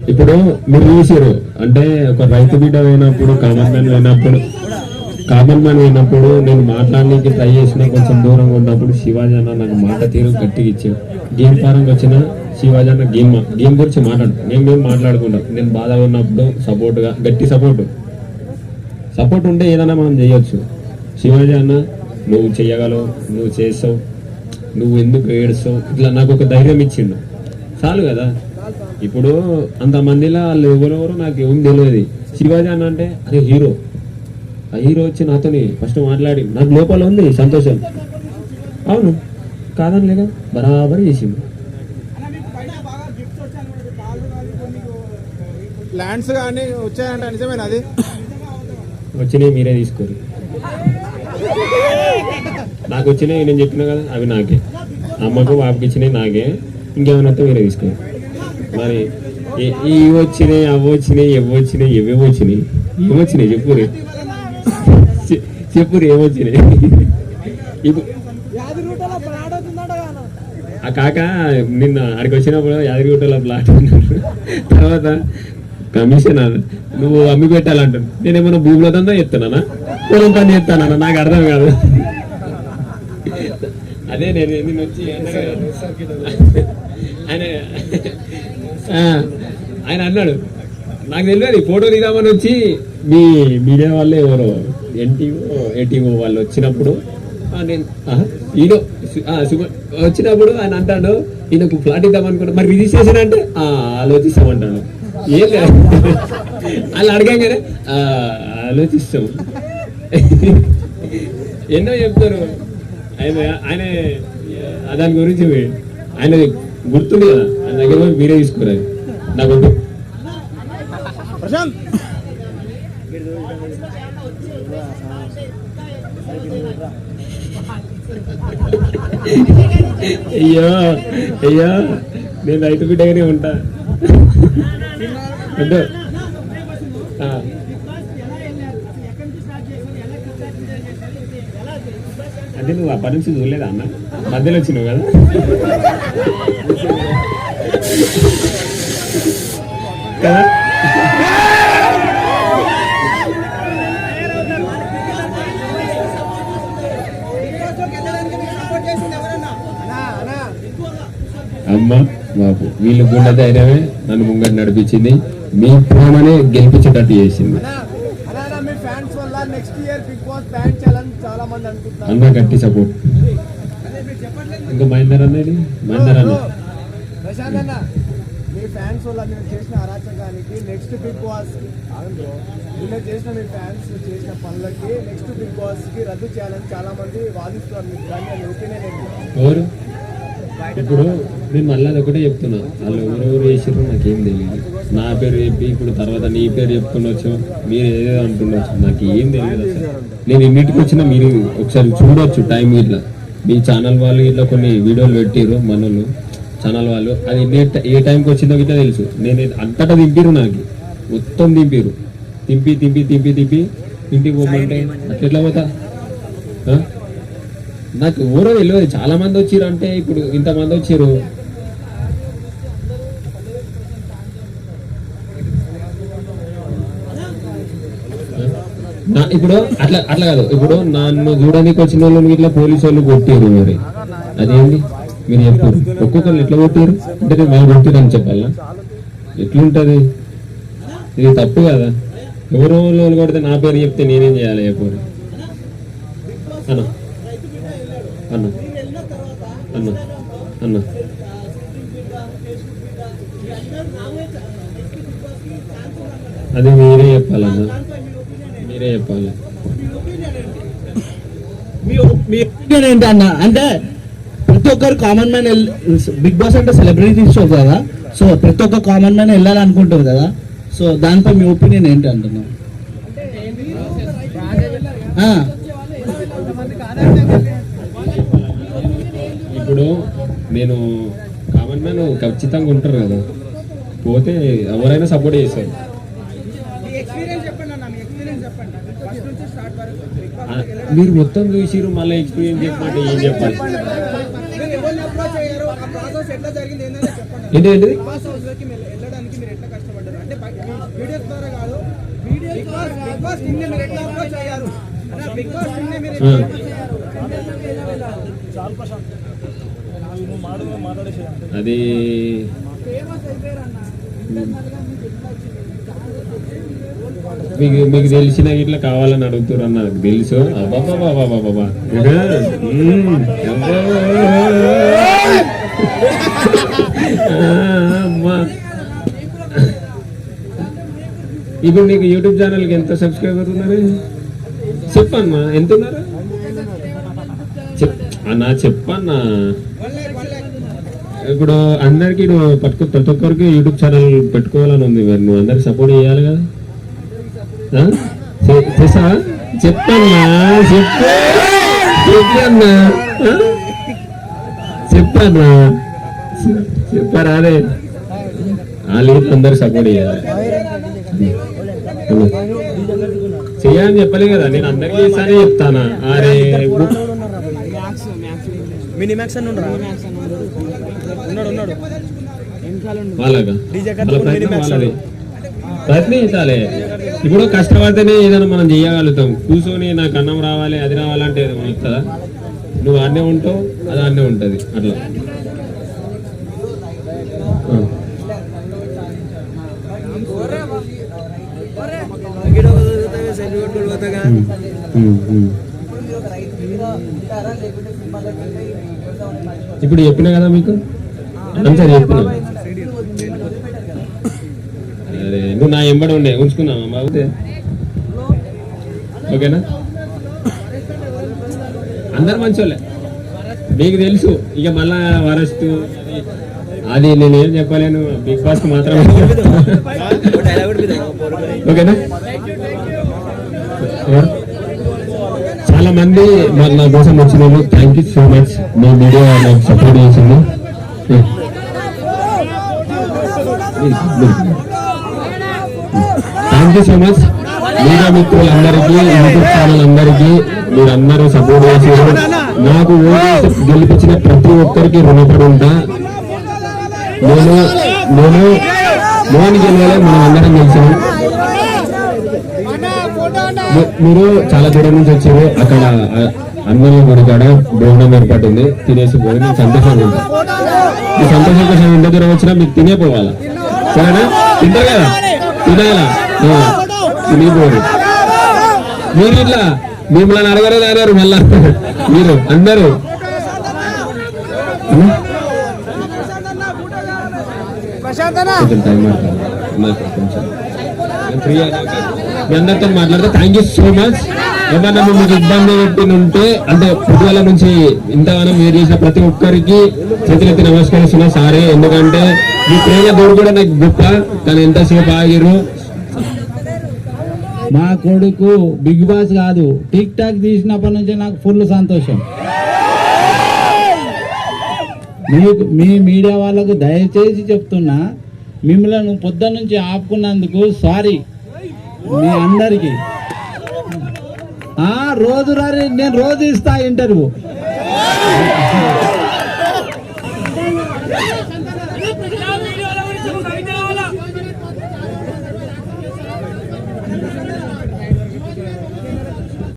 ఇప్పుడు మీరు చూసారు అంటే ఒక రైతు బిడ్డ అయినప్పుడు కామన్ మ్యాన్ అయినప్పుడు కామన్ మ్యాన్ అయినప్పుడు నేను మాట్లాడడానికి ట్రై చేసిన కొంచెం దూరంగా ఉన్నప్పుడు శివాజీ అన్న నాకు మాట తీరు గట్టిగా ఇచ్చాడు. గేమ్ పరంగా వచ్చిన శివాజీ అన్న గేమ్ గేమ్ గురించి మాట్లాడు. నేను మేము మాట్లాడుకుంటాం నేను బాధగా ఉన్నప్పుడు సపోర్ట్గా గట్టి సపోర్ట్. సపోర్ట్ ఉంటే ఏదైనా మనం చేయొచ్చు. శివాజీ అన్న నువ్వు చేయగలవు నువ్వు చేస్తావు నువ్వు ఎందుకు ఏడుస్తావు? ఇట్లా నాకు ఒక ధైర్యం ఇచ్చిండు. చాలు కదా. ఇప్పుడు అంతమందిలో వాళ్ళు ఎవరెవరో నాకు ఏం తెలియదు. శివాజీ అన్న అంటే అరే హీరో. ఆ హీరో వచ్చి నాతోని ఫస్ట్ మాట్లాడి నాకు లోపల ఉంది సంతోషం. అవును కాదని లేక బరాబర్ చేసిండు. ల్యాండ్స్ కానీ వచ్చాయంట నిజమేనా అది? వచ్చినాయి మీరే తీసుకోరు. నాకు వచ్చినాయి నేను చెప్పినా కదా అవి నాకే. అమ్మకు బాబుకి ఇచ్చినాయి నాకే. ఇంకేమైనా మీరే తీసుకోరు మరి ఏ- ఇవి వచ్చినాయి అవి వచ్చినాయి ఎవి వచ్చినాయి ఎవేవి వచ్చినాయి. ఏమొచ్చినాయి చెప్పురే. చెప్పురు ఏమొచ్చినాయి ఇప్పుడు ఆ కాక నిన్న అక్కడికి వచ్చినప్పుడు యాదగిరిగుట్టలో ప్లాట్ అన్నాడు తర్వాత కమిషనర్ నువ్వు అమ్మి పెట్టాలంటాను నేనేమన్నా భూమిలో దందా చెప్తానా పొలం పని చెప్తానన్నా? నాకు అర్థం కాదు. అదే నేను నిన్న వచ్చి ఆయన ఆయన అన్నాడు నాకు తెలియదు ఫోటో దిగామని వచ్చి మీ మీడియా వాళ్ళే ఎవరో ఎన్టీఓ ఏటీఓ వాళ్ళు వచ్చినప్పుడు నేను ఆహా, ఆ, వచ్చినప్పుడు ఆయన అంటాడు ఈయనకు ఫ్లాట్ ఇద్దామనుకుంటా మరి రిజిస్ట్రేషన్ అంటే? ఆలోచిస్తామంటాడు. ఏం లేదు. వాళ్ళు అడగంగానే ఆలోచిస్తాం. ఎన్నో చెప్తారు. ఆయన ఆయన దాని గురించి ఆయన గుర్తుంది కదా ఆయన దగ్గర మీరే తీసుకోరాదు నాకు. ప్రశాంత్! అయ్యో అయ్యో నేను రైతు బిడ్డగానే ఉంటా. అంటే అంటే నువ్వు అప్పటి నుంచి చూడలేదా అన్న? మధ్యలో వచ్చినావు కదా? కదా? అమ్మ బాబు వీళ్ళు గుండె ధైర్యమే నన్ను ముంగట నడిపించింది. మీ ప్రేమనే గెలిపించేటట్టు చేసింది. అలా మీ వల్ల నెక్స్ట్ ఇయర్ బిగ్ బాస్ బ్యాన్ అన్న గట్టి సపోర్ట్ ఇంకా మహేందర్ అన్నది మహేందర్ అన్న. ప్రశాంత్ అన్న మీ ఫ్యాన్స్ వల్ల మీరు చేసిన అరాచకానికి నెక్స్ట్ బిగ్ బాస్ నిన్న చేసిన మీ ఫ్యాన్స్ చేసిన పనులకి నెక్స్ట్ బిగ్ బాస్కి రద్దు చేయాలని చాలా మంది వాదిస్తున్నారు మీకు ఇప్పుడు నేను మళ్ళీ అది ఒకటే చెప్తున్నా. వాళ్ళు ఎవరెవరు చేసారో నాకేం తెలియదు నా పేరు చెప్పి ఇప్పుడు తర్వాత నీ పేరు చెప్పుకునొచ్చు మీరు ఏదో అంటుండొచ్చు. నాకు ఏం తెలియదు నేను ఇంటికి వచ్చిన మీరు ఒకసారి చూడొచ్చు టైం ఇట్లా. మీ ఛానల్ వాళ్ళు ఇట్లా కొన్ని వీడియోలు పెట్టారు మనలు ఛానల్ వాళ్ళు. అది ఏ ఏ టైంకి వచ్చిందో గిట్లా తెలుసు. నేను అంతటా దింపారు నాకు. మొత్తం దింపారు తింపి తింపి తింపి తింపి. ఇంటికి పోమంటే అట్లా ఎట్లా పోతా? నాకు ఊరో తెలియదు. చాలా మంది వచ్చారు అంటే ఇప్పుడు ఇంతమంది వచ్చిర్రు. ఇప్పుడు అట్లా అట్లా కాదు. ఇప్పుడు నన్ను చూడడానికి వచ్చిన వాళ్ళు ఇట్లా పోలీసు వాళ్ళు కొట్టారు మరి. అదేంటి మీరు చెప్పారు ఒక్కొక్కరు ఎట్లా కొట్టారు అంటే నేను మేము కొట్టారు అని చెప్పాలా? ఎట్లుంటది? ఇది తప్పు కదా. ఎవరో వాళ్ళు కొడితే నా పేరు చెప్తే నేనేం చేయాలి చెప్పారు అన్నా. అన్న. అన్న. అన్న. అది మీరే చెప్పాలన్న. మీరే చెప్పాలి. మీ మీ ఒపీనియన్ ఏంటి అన్న? అంటే ప్రతి ఒక్కరు కామన్ మ్యాన్ బిగ్ బాస్ అంటే సెలబ్రిటీ షో కదా? సో ప్రతి ఒక్క కామన్ మ్యాన్ వెళ్ళాలనుకుంటారు కదా? సో దానిపై మీ ఒపీనియన్ ఏంటి అంటున్నా? ఆ, ఇప్పుడు నేను కామన్ మ్యాన్ ఖచ్చితంగా ఉంటారు కదా. పోతే ఎవరైనా సపోర్ట్ చేస్తారు. ఆ, మీరు మొత్తం చూసిరు మళ్ళీ ఎక్స్పీరియన్స్ చెప్పమంటే ఏం చెప్పాలి? చెప్పండి. ఏంటి బిగ్ బాస్ అది మీకు మీకు తెలిసిన ఇట్లా కావాలని అడుగుతారు అన్న నాకు తెలుసు. అమ్మా. ఇప్పుడు నీకు యూట్యూబ్ ఛానల్కి ఎంత సబ్స్క్రైబర్ ఉన్నారు? చెప్పమ్మా ఎంత ఉన్నారు? చెప్ అన్నా చెప్పన్నా ఇప్పుడు అందరికి నువ్వు పట్టుకో ప్రతి ఒక్కరికి యూట్యూబ్ ఛానల్ పెట్టుకోవాలని ఉంది మరి. నువ్వు అందరికి సపోర్ట్ చేయాలి కదా? ఆ? చె- చేసావా చెప్పన్నా? చెప్పు. చెప్పన్నా? చెప్పన్నా? చెప్పారా అదే వాళ్ళు అందరు సపోర్ట్ చేయాలి. చెయ్యని చెప్పలే కదా. నేను అందరికి చేస్తానే చెప్తానా? అరే మినిమాక్స్ అని ఉన్నాడు వాళ్ళగా? ప్రయత్నించాలి ఇప్పుడు కష్టపడితేనే ఏదైనా మనం చేయగలుగుతాం. కూర్చొని నాకు అన్నం రావాలి అది రావాలంటే ఏదో మనకు వస్తుందా? నువ్వు అన్నే ఉంటావు అది అన్నే ఉంటుంది. అట్లా. ఇప్పుడు చెప్పినా కదా మీకు? అంతే చెప్పినా అరే నువ్వు నా ఎంబడి ఉండే ఉంచుకున్నావా బాగుతే ఓకేనా? అందరు మంచోళ్ళే. మీకు తెలుసు ఇక మళ్ళా వరస్ట్ అది నేను ఏం చెప్పలేను బిగ్ బాస్ మాత్రమే. ఓకేనా? చాలా మంది మరి నా కోసం వచ్చిన థ్యాంక్ యూ సో మచ్ మీ మీడియా నాకు సపోర్ట్ చేసింది thank you so much media మిత్రులందరికీ యూట్యూబ్ ఛానల్ అందరికీ మీరందరూ సపోర్ట్ చేసారు నాకు ఓటు గెలిపించిన ప్రతి ఒక్కరికి రుణపడి ఉంటా నేను నేను మోహన్ గెలవాలి మనం అందరం గెలిచాం. మీరు చాలా దూరం నుంచి వచ్చారు. అక్కడ అన్నం అన్నయ్య గుడి కాడ భోజనం ఏర్పాటు ఉంది తినేసి పోయి నేను సంతోషంగా ఉంటాను మీ సంతోషం కోసం ఎంత దూరం వచ్చినా మీకు తినే పోవాలా? సరేనా? తింటారు కదా? తినాలా తినిపోరు మీరు ఇట్లా మిమ్మల్ని అడగలేదు అన్నారు మళ్ళా. మీరు అందరూ. మీ అందరితో మాట్లాడితే థ్యాంక్ యూ సో మచ్ ఏమన్నా మీకు ఇబ్బంది పెట్టి ఉంటే అంటే పొద్దుగాల నుంచి ఇంతగానం మీరు చేసిన ప్రతి ఒక్కరికి చేతులెత్తి నమస్కరిస్తున్నా సారే. ఎందుకంటే మీ ప్రేమ దూరు కూడా నాకు గొప్ప కానీ ఎంతసేపు ఆగిరు మా కొడుకు బిగ్ బాస్ కాదు. టిక్ టాక్ తీసినప్పటి నుంచి నాకు ఫుల్ సంతోషం. మీకు మీ మీడియా వాళ్ళకు దయచేసి చెప్తున్నా మిమ్మల్ని పొద్దు నుంచి ఆపుకున్నందుకు సారీ మీ అందరికి. ఆ రోజు రారి నేను రోజు ఇస్తా ఇంటర్వ్యూ.